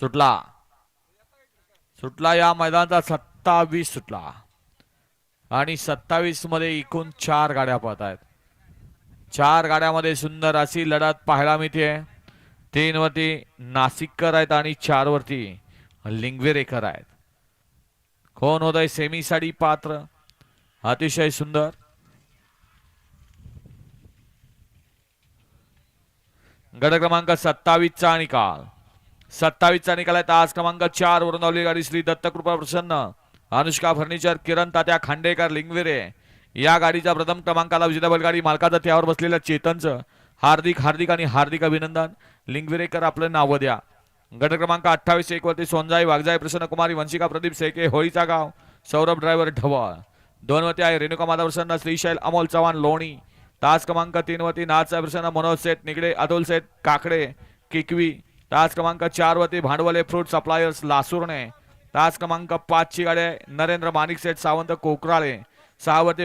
सुटला. सुटला या मैदानाचा सत्तावीस सुटला. आणि सत्तावीसमध्ये एकूण चार गाड्या पळत आहेत. चार गाड्यामध्ये सुंदर अशी लढत पाहायला मिळते. तीन वरती नाशिककर आहेत आणि चार वरती लिंगवेरेकर आहेत. कोण होत आहे सेमीसाठी पात्र? अतिशय सुंदर. गट क्रमांक सत्तावीसचा निकाल सत्तावीसचा निकाल आहे. तास क्रमांक चार वरून धावली गाडी श्री दत्तकृपा प्रसन्न. अनुष्का फर्निचर किरण तात्या खांडेकर लिंगविरे. या गाडीच्या प्रथम क्रमांकाला विजेता बैलगाडी मालकाचा त्यावर बसलेल्या चेतनचं. हार्दिक हार्दिक आणि हार्दिक अभिनंदन. लिंगविरेकर आपलं नाव द्या. गट क्रमांक अठ्ठावीस एक वरती सोनजाई वाघजाई प्रसन्न कुमारी वंशिका प्रदीप सेके होळीचा गाव सौरभ ड्रायव्हर ढवळ. दोन वरती आहे रेणुका माता प्रसन्न श्रीशैल अमोल चव्हाण लोणी. तास क्रमांक तीन वरती प्रसन्न मनोज सेठ निगडे अतुल सेठ काकडे किकवी. तास क्रमांक चार वरती भांडवले फ्रूट सप्लायर्स लासूरणे तास क्रमांक पाचची गाडी नरेंद्र माणिकसेठ सावंत कोकराळे. सहावरती वरती